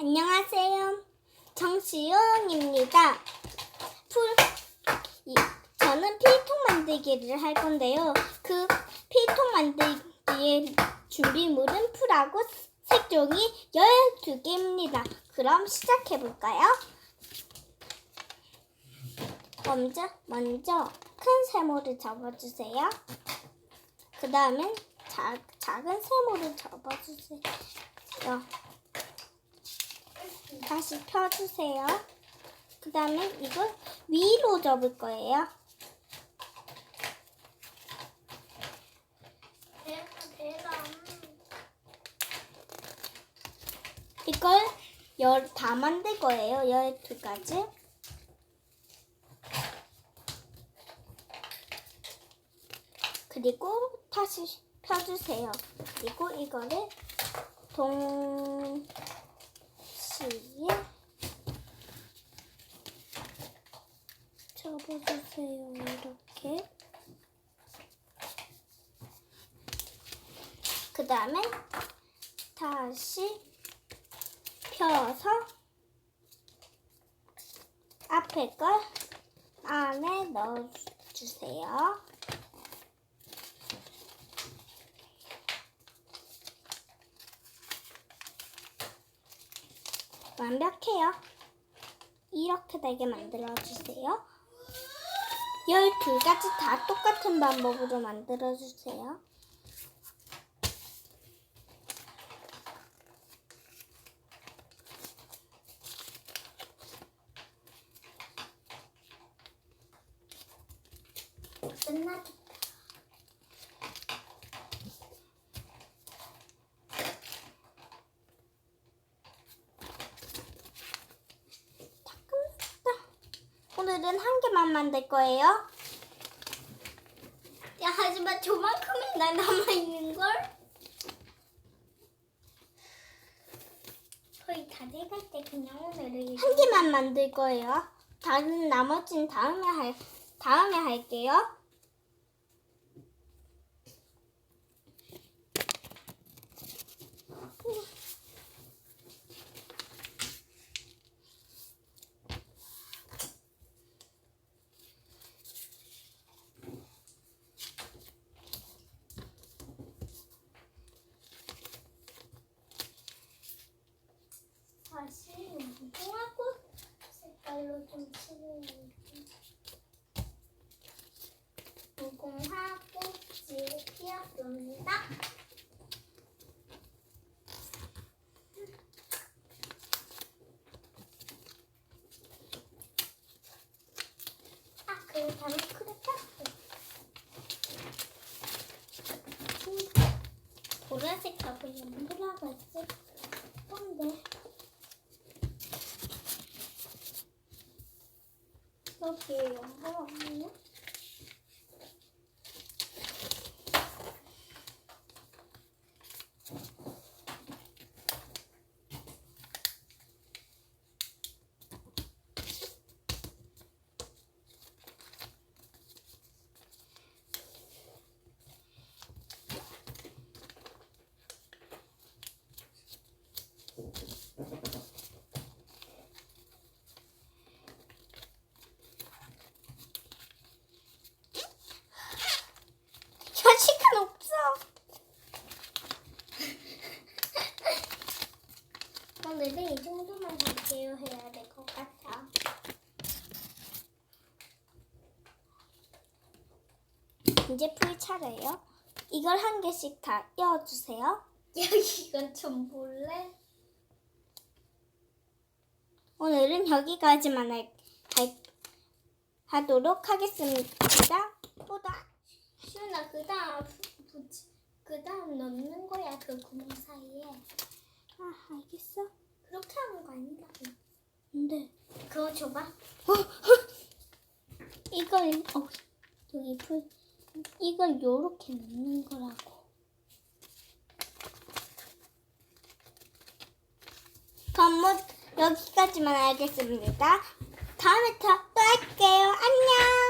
안녕하세요. 정시영입니다. 풀, 이, 저는 필통 만들기를 할 건데요. 그 필통 만들기의 준비물은 풀하고 색종이 12개입니다. 그럼 시작해볼까요? 먼저, 먼저 큰 세모를 접어주세요. 그 다음엔 작은 세모를 접어주세요. 다시 펴주세요. 그 다음에 이걸 위로 접을 거예요. 이걸 열 다 만들 거예요. 열두 가지. 그리고 다시 펴주세요. 그리고 이거를 동시에 접어주세요. 이렇게. 그 다음에 다시 펴서 앞에 걸 안에 넣어주세요. 완벽해요. 이렇게 되게 만들어주세요. 12가지 다 똑같은 방법으로 만들어주세요. 끝나겠다. 다 끝났다. 오늘은 한 개만 만들 거예요. 야, 하지만 저만큼이나 남아있는걸? 거의 다 돼갈 때 그냥 오늘은 한 개만 만들 거예요. 다른 나머지는 다음에 할 다음에 할게요. 다시 무궁화꽃 색깔로 좀 칠해야지. 무궁화꽃이 피었습니다. 아, 그리고 다른 크레파스. 보라색하고 연보라가 있을 건데. 여기 연보라 없네? 야, 시간 없어. 오늘은 이 정도만 해야 될 것 같아. 이제 풀 차례예요. 이걸 한 개씩 다 띄워주세요. 여기 이건 좀 볼래? 오늘은 여기까지만 할, 할, 하도록 하겠습니다. 보다. 시윤아 그 다음 그 다음 넣는 거야 그 구멍 사이에. 아 알겠어. 그렇게 하는 거. 근데 그거 줘봐. 어, 어. 이걸 어 여기 풀 이걸 요렇게 넣는 거라고. 그럼 뭐 여기까지만 알겠습니다. 다음에 또, 또 할게요. 안녕.